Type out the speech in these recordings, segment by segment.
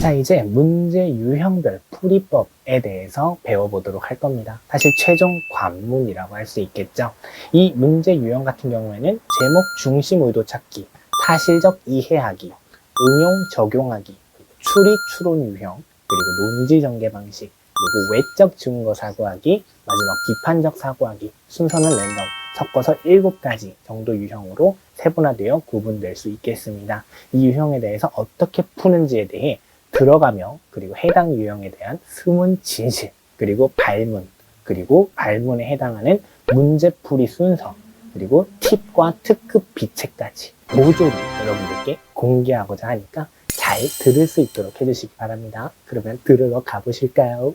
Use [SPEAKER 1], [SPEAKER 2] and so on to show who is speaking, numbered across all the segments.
[SPEAKER 1] 자, 이제 문제 유형별 풀이법에 대해서 배워보도록 할 겁니다. 사실 최종 관문이라고 할 수 있겠죠. 이 문제 유형 같은 경우에는 제목 중심 의도 찾기, 사실적 이해하기, 응용 적용하기, 추리 추론 유형, 그리고 논지 전개 방식, 그리고 외적 증거 사고하기, 마지막 비판적 사고하기, 순서는 랜덤, 섞어서 7가지 정도 유형으로 세분화되어 구분될 수 있겠습니다. 이 유형에 대해서 어떻게 푸는지에 대해 들어가며 그리고 해당 유형에 대한 숨은 진실 그리고 발문 그리고 발문에 해당하는 문제풀이 순서 그리고 팁과 특급 비책까지 모조리 여러분들께 공개하고자 하니까 잘 들을 수 있도록 해주시기 바랍니다. 그러면 들으러 가보실까요?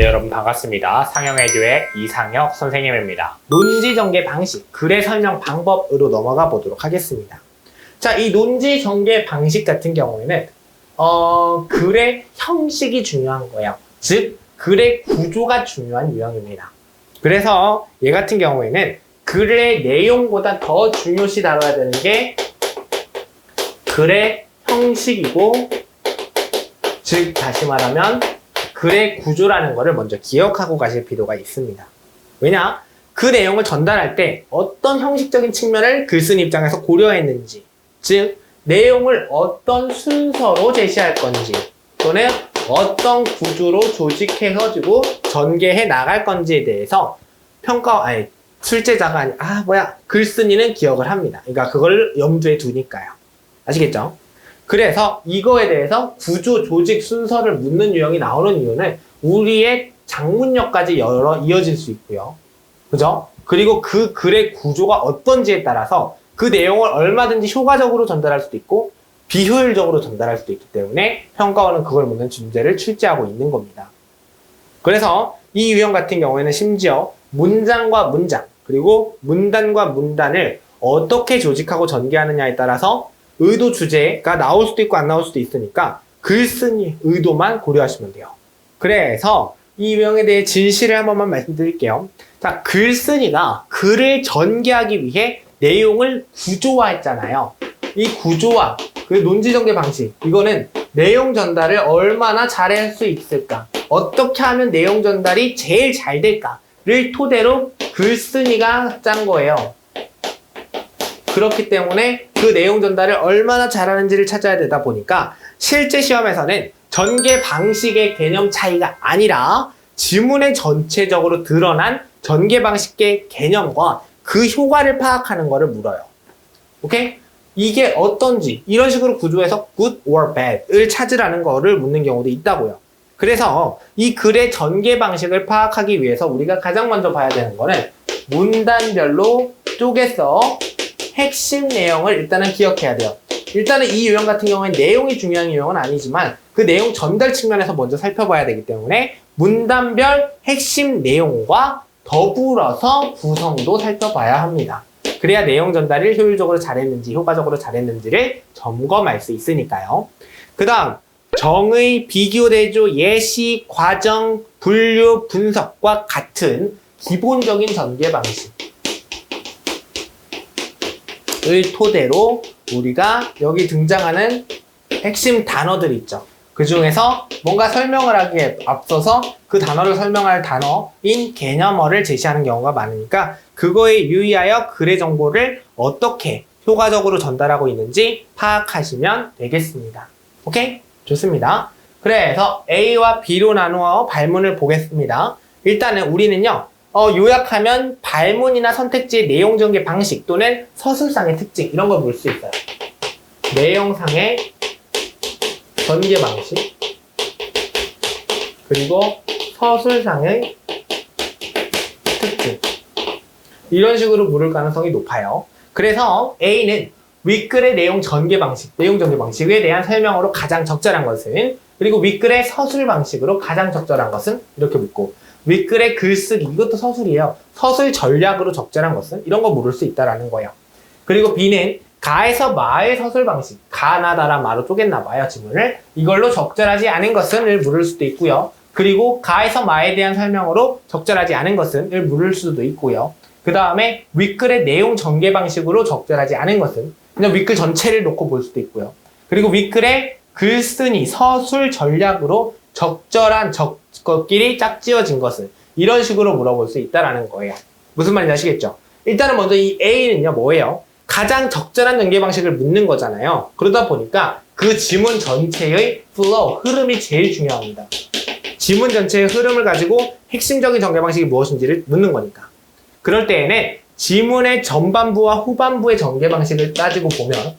[SPEAKER 1] 네, 여러분 반갑습니다. 상영에듀의 이상혁 선생님입니다. 논지 전개 방식, 글의 설명 방법으로 넘어가 보도록 하겠습니다. 자, 이 논지 전개 방식 같은 경우에는 어, 글의 형식이 중요한 거예요. 즉, 글의 구조가 중요한 유형입니다. 그래서 얘 같은 경우에는 글의 내용보다 더 중요시 다뤄야 되는 게 글의 형식이고, 즉, 다시 말하면 글의 구조라는 것을 먼저 기억하고 가실 필요가 있습니다. 왜냐? 그 내용을 전달할 때 어떤 형식적인 측면을 글쓴 입장에서 고려했는지, 즉, 내용을 어떤 순서로 제시할 건지, 또는 어떤 구조로 조직해가지고 전개해 나갈 건지에 대해서 평가, 아니, 출제자가 아니, 아, 뭐야, 글쓴이는 기억을 합니다. 그러니까 그걸 염두에 두니까요. 아시겠죠? 그래서 이거에 대해서 구조, 조직, 순서를 묻는 유형이 나오는 이유는 우리의 장문력까지 여러 이어질 수 있고요. 그죠? 그리고 그 글의 구조가 어떤지에 따라서 그 내용을 얼마든지 효과적으로 전달할 수도 있고 비효율적으로 전달할 수도 있기 때문에 평가원은 그걸 묻는 문제를 출제하고 있는 겁니다. 그래서 이 유형 같은 경우에는 심지어 문장과 문장 그리고 문단과 문단을 어떻게 조직하고 전개하느냐에 따라서 의도 주제가 나올 수도 있고 안 나올 수도 있으니까 글쓴이 의도만 고려하시면 돼요. 그래서 이 유형에 대해 진실을 한 번만 말씀드릴게요. 자, 글쓴이가 글을 전개하기 위해 내용을 구조화했잖아요. 이 구조화, 그 논지 전개 방식, 이거는 내용 전달을 얼마나 잘할 수 있을까? 어떻게 하면 내용 전달이 제일 잘 될까를 토대로 글쓴이가 짠 거예요. 그렇기 때문에 그 내용 전달을 얼마나 잘하는지를 찾아야 되다 보니까 실제 시험에서는 전개 방식의 개념 차이가 아니라 지문의 전체적으로 드러난 전개 방식의 개념과 그 효과를 파악하는 것을 물어요. 오케이? 이게 어떤지 이런 식으로 구조해서 good or bad을 찾으라는 거를 묻는 경우도 있다고요. 그래서 이 글의 전개 방식을 파악하기 위해서 우리가 가장 먼저 봐야 되는 거는 문단별로 쪼개서 핵심 내용을 일단은 기억해야 돼요. 일단은 이 유형 같은 경우에 내용이 중요한 유형은 아니지만 그 내용 전달 측면에서 먼저 살펴봐야 되기 때문에 문단별 핵심 내용과 더불어서 구성도 살펴봐야 합니다. 그래야 내용 전달을 효율적으로 잘했는지 효과적으로 잘했는지를 점검할 수 있으니까요. 그 다음 정의, 비교, 대조, 예시, 과정, 분류, 분석과 같은 기본적인 전개 방식 을 토대로 우리가 여기 등장하는 핵심 단어들 있죠. 그 중에서 뭔가 설명을 하기에 앞서서 그 단어를 설명할 단어인 개념어를 제시하는 경우가 많으니까 그거에 유의하여 글의 정보를 어떻게 효과적으로 전달하고 있는지 파악하시면 되겠습니다. 오케이? 좋습니다. 그래서 A와 B로 나누어 발문을 보겠습니다. 일단은 우리는요, 어, 요약하면 발문이나 선택지의 내용 전개 방식 또는 서술상의 특징 이런 걸 볼 수 있어요. 내용상의 전개 방식 그리고 서술상의 특징 이런 식으로 물을 가능성이 높아요. 그래서 A는 윗글의 내용 전개 방식, 내용 전개 방식에 대한 설명으로 가장 적절한 것은 그리고 윗글의 서술 방식으로 가장 적절한 것은 이렇게 묻고 윗글의 글쓰기 이것도 서술이에요. 서술 전략으로 적절한 것은 이런 거 물을 수 있다라는 거예요. 그리고 B는 가에서 마의 서술 방식 가나다라 마로 쪼갰나 봐요 지문을 이걸로 적절하지 않은 것은을 물을 수도 있고요. 그리고 가에서 마에 대한 설명으로 적절하지 않은 것은을 물을 수도 있고요. 그 다음에 윗글의 내용 전개 방식으로 적절하지 않은 것은 그냥 윗글 전체를 놓고 볼 수도 있고요. 그리고 윗글의 글쓴이 서술 전략으로 적절한 적 것끼리 짝지어진 것을 이런 식으로 물어볼 수 있다라는 거예요. 무슨 말인지 아시겠죠? 일단은 먼저 이 A는요 뭐예요? 가장 적절한 전개 방식을 묻는 거잖아요. 그러다 보니까 그 지문 전체의 flow, 흐름이 제일 중요합니다. 지문 전체의 흐름을 가지고 핵심적인 전개 방식이 무엇인지를 묻는 거니까. 그럴 때에는 지문의 전반부와 후반부의 전개 방식을 따지고 보면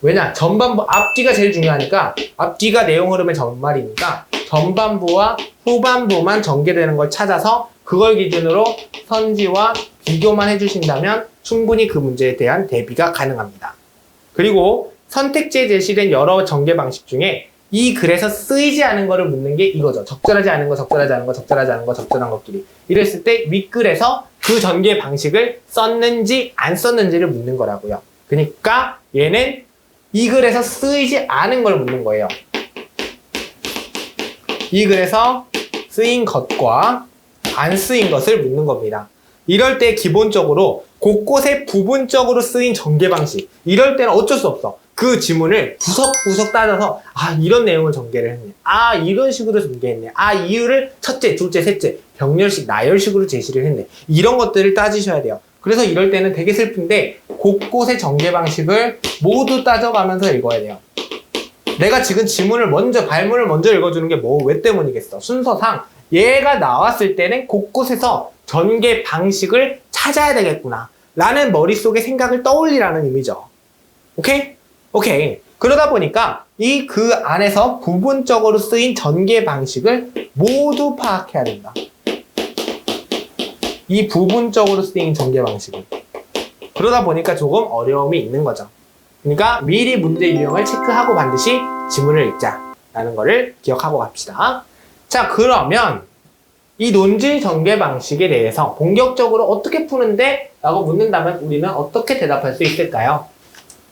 [SPEAKER 1] 왜냐 전반부 앞뒤가 제일 중요하니까 앞뒤가 내용 흐름의 전말이니까 전반부와 후반부만 전개되는 걸 찾아서 그걸 기준으로 선지와 비교만 해주신다면 충분히 그 문제에 대한 대비가 가능합니다. 그리고 선택지에 제시된 여러 전개 방식 중에 이 글에서 쓰이지 않은 거를 묻는 게 이거죠. 적절하지 않은 거, 적절하지 않은 거, 적절하지 않은 거, 적절한 것끼리. 이랬을 때 윗글에서 그 전개 방식을 썼는지 안 썼는지를 묻는 거라고요. 그러니까 얘는 이 글에서 쓰이지 않은 걸 묻는 거예요. 이 글에서 쓰인 것과 안 쓰인 것을 묻는 겁니다. 이럴 때 기본적으로 곳곳에 부분적으로 쓰인 전개 방식. 이럴 때는 어쩔 수 없어. 그 지문을 구석구석 따져서 아 이런 내용을 전개를 했네. 아 이런 식으로 전개했네. 아 이유를 첫째, 둘째, 셋째 병렬식, 나열식으로 제시를 했네. 이런 것들을 따지셔야 돼요. 그래서 이럴 때는 되게 슬픈데 곳곳의 전개 방식을 모두 따져가면서 읽어야 돼요. 내가 지금 지문을 먼저 발문을 먼저 읽어주는 게 뭐 왜 때문이겠어? 순서상 얘가 나왔을 때는 곳곳에서 전개 방식을 찾아야 되겠구나. 라는 머릿속에 생각을 떠올리라는 의미죠. 오케이? 오케이. 그러다 보니까 이 그 안에서 부분적으로 쓰인 전개 방식을 모두 파악해야 된다. 이 부분적으로 쓰인 전개 방식을. 그러다 보니까 조금 어려움이 있는 거죠. 그러니까 미리 문제 유형을 체크하고 반드시 지문을 읽자라는 거를 기억하고 갑시다. 자, 그러면 이 논지 전개 방식에 대해서 본격적으로 어떻게 푸는데? 라고 묻는다면 우리는 어떻게 대답할 수 있을까요?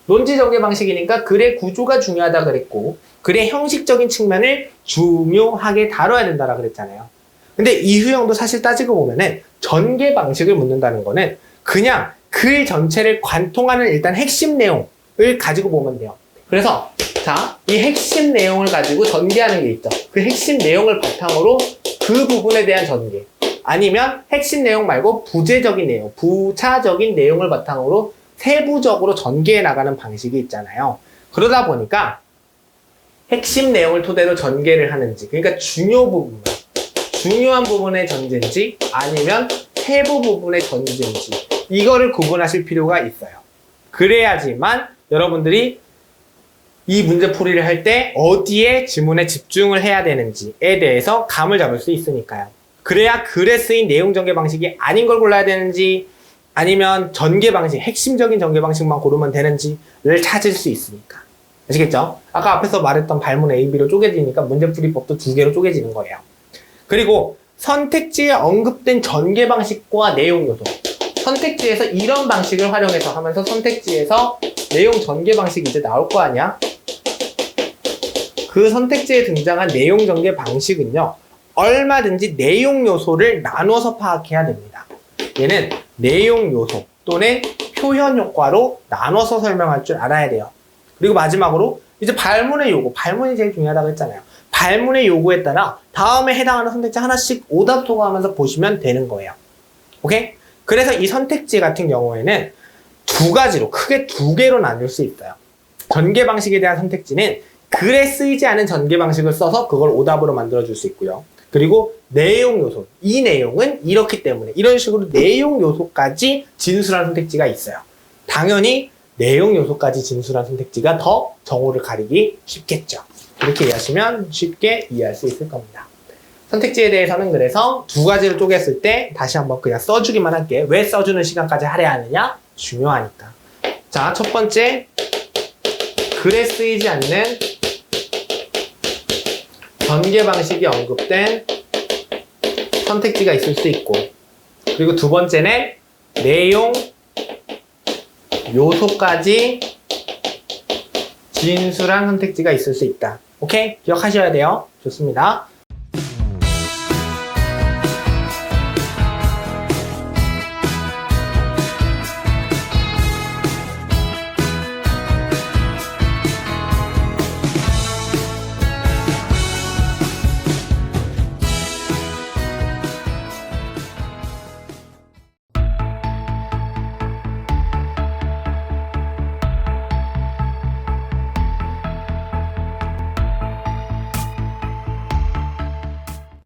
[SPEAKER 1] 논지 전개 방식이니까 글의 구조가 중요하다 그랬고 글의 형식적인 측면을 중요하게 다뤄야 된다라 그랬잖아요. 근데 이 유형도 사실 따지고 보면은 전개 방식을 묻는다는 거는 그냥 글 전체를 관통하는 일단 핵심 내용 을 가지고 보면 돼요. 그래서 자, 이 핵심 내용을 가지고 전개하는 게 있죠. 그 핵심 내용을 바탕으로 그 부분에 대한 전개. 아니면 핵심 내용 말고 부재적인 내용, 부차적인 내용을 바탕으로 세부적으로 전개해 나가는 방식이 있잖아요. 그러다 보니까 핵심 내용을 토대로 전개를 하는지, 그러니까 중요 부분, 중요한 부분의 전제인지 아니면 세부 부분의 전제인지 이거를 구분하실 필요가 있어요. 그래야지만 여러분들이 이 문제 풀이를 할 때 어디에 지문에 집중을 해야 되는지에 대해서 감을 잡을 수 있으니까요. 그래야 글에 쓰인 내용 전개 방식이 아닌 걸 골라야 되는지 아니면 전개 방식, 핵심적인 전개 방식만 고르면 되는지를 찾을 수 있으니까. 아시겠죠? 아까 앞에서 말했던 발문 A, B로 쪼개지니까 문제풀이법도 두 개로 쪼개지는 거예요. 그리고 선택지에 언급된 전개 방식과 내용 요소. 선택지에서 이런 방식을 활용해서 하면서 선택지에서 내용 전개 방식이 이제 나올 거 아니야? 그 선택지에 등장한 내용 전개 방식은요, 얼마든지 내용 요소를 나눠서 파악해야 됩니다. 얘는 내용 요소 또는 표현 효과로 나눠서 설명할 줄 알아야 돼요. 그리고 마지막으로 이제 발문의 요구, 발문이 제일 중요하다고 했잖아요. 발문의 요구에 따라 다음에 해당하는 선택지 하나씩 오답 소거하면서 보시면 되는 거예요. 오케이? 그래서 이 선택지 같은 경우에는 두 가지로, 크게 두 개로 나눌 수 있어요. 전개 방식에 대한 선택지는 글에 쓰이지 않은 전개 방식을 써서 그걸 오답으로 만들어 줄 수 있고요. 그리고 내용 요소. 이 내용은 이렇기 때문에 이런 식으로 내용 요소까지 진술한 선택지가 있어요. 당연히 내용 요소까지 진술한 선택지가 더 정오를 가리기 쉽겠죠. 이렇게 이해하시면 쉽게 이해할 수 있을 겁니다. 선택지에 대해서는 그래서 두 가지를 쪼갰을 때 다시 한번 그냥 써주기만 할게. 왜 써주는 시간까지 할애야 하느냐? 중요하니까. 자, 첫 번째. 글에 쓰이지 않는 전개 방식이 언급된 선택지가 있을 수 있고 그리고 두 번째는 내용 요소까지 진술한 선택지가 있을 수 있다. 오케이? 기억하셔야 돼요. 좋습니다.